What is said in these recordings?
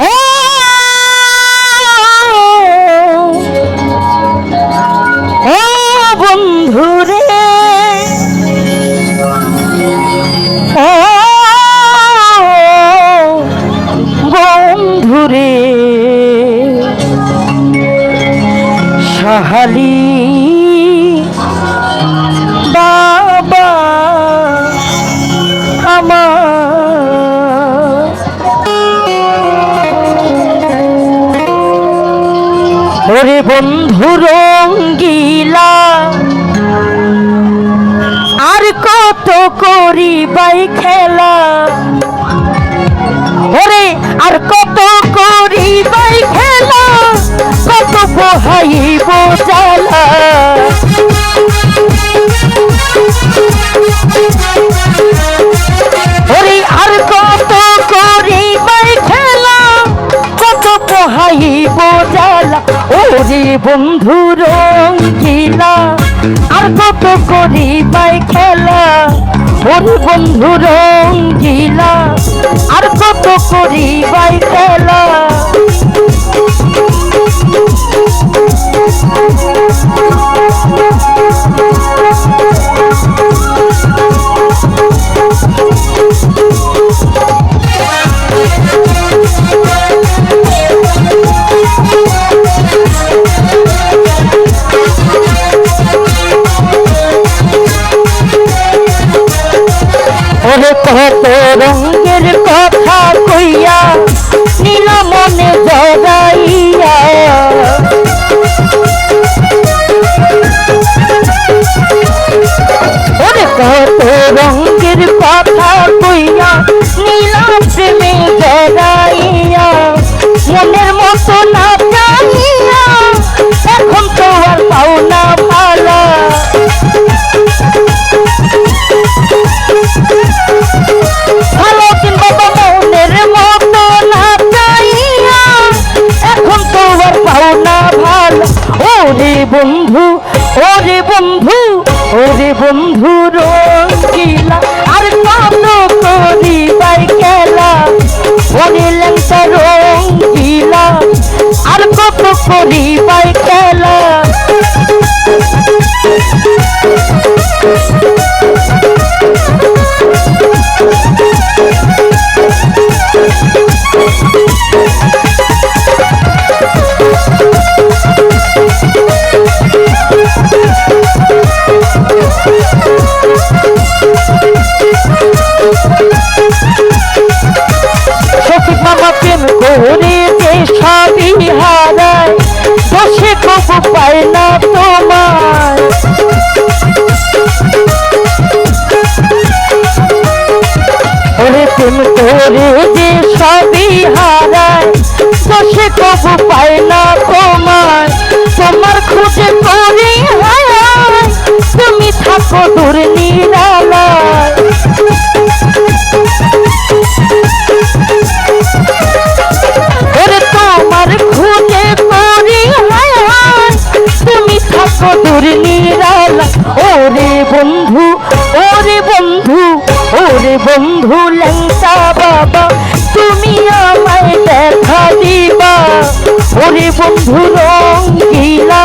ও বন্ধু রঙ্গিলা, আর কত করি বাই খেলা। ওরে, আর কত করি বাই খেলা, কত বহাইব জ্বালা। ওরে বন্ধু রঙ্গিলা, আর কত করি বাই খেলা। ওর বন্ধু রঙ্গিলা, আর কত করি বাই খেলা। ওরে বন্ধু করে যে সবই হারায় দোষে কবু পায় না তোমার তোমার খুঁজে করি তুমি থাকো দূর নিরালায়। তোমার খুঁজে করি তুমি থাকো দূর ওরে বন্ধু ওরে বন্ধু ওরে বন্ধু লঙ্কা বাবা তুমি আমায় দেখা দিবা। ওরে বন্ধু রঙ্গিলা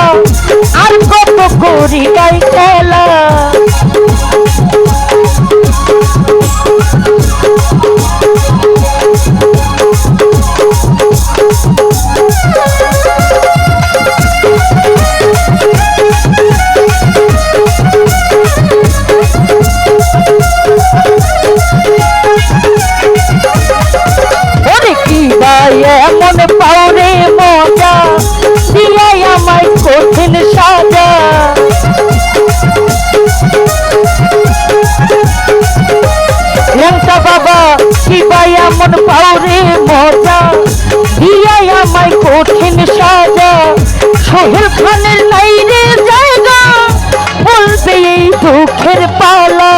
আমায় কঠিন সাজা। সোহেল খানের নাই জায়গা, বলবে এই দুঃখের পালা।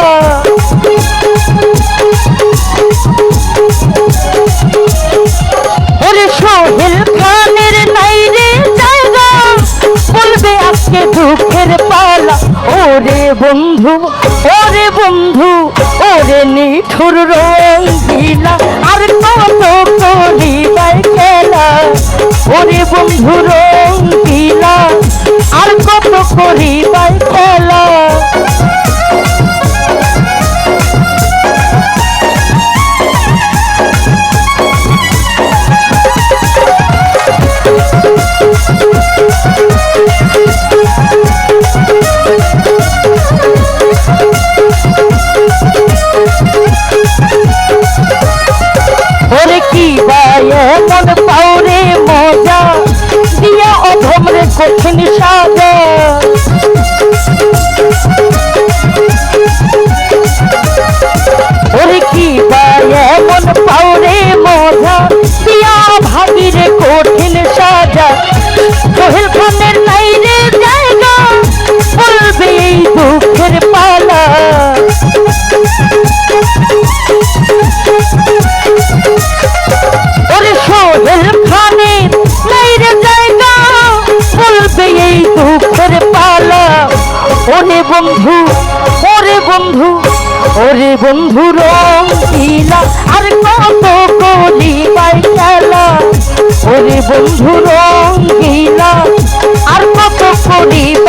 সোহেল খানের নাই জায়গা, বলবে আজকে দুঃখের পালা। ওরে বন্ধু ওরে বন্ধু, ওরে নিঠুর রঙ্গিলা। আর বন্ধু, ওরে বন্ধু ওরে বন্ধু রঙিলা আর কত কলি পাই খেলা ওরে বন্ধু রঙিলা আর কত করি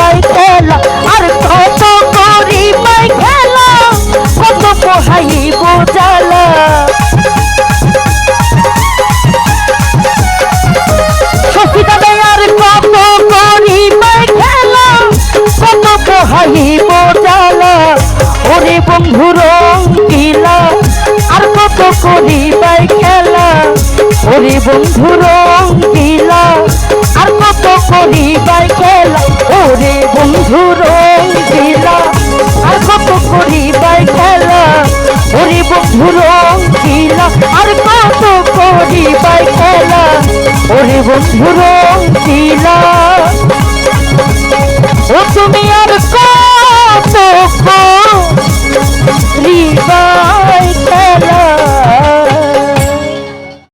বন্ধু রঙিলা আর কত করি পাই খেলা। ওরে বন্ধু রঙিলা আর কত করি পাই খেলা। ওরে বন্ধু রঙিলা আর কত করি পাই খেলা। ওরে বন্ধু রঙিলা আর কত করি পাই খেলা। ওরে বন্ধু ও তুমি আর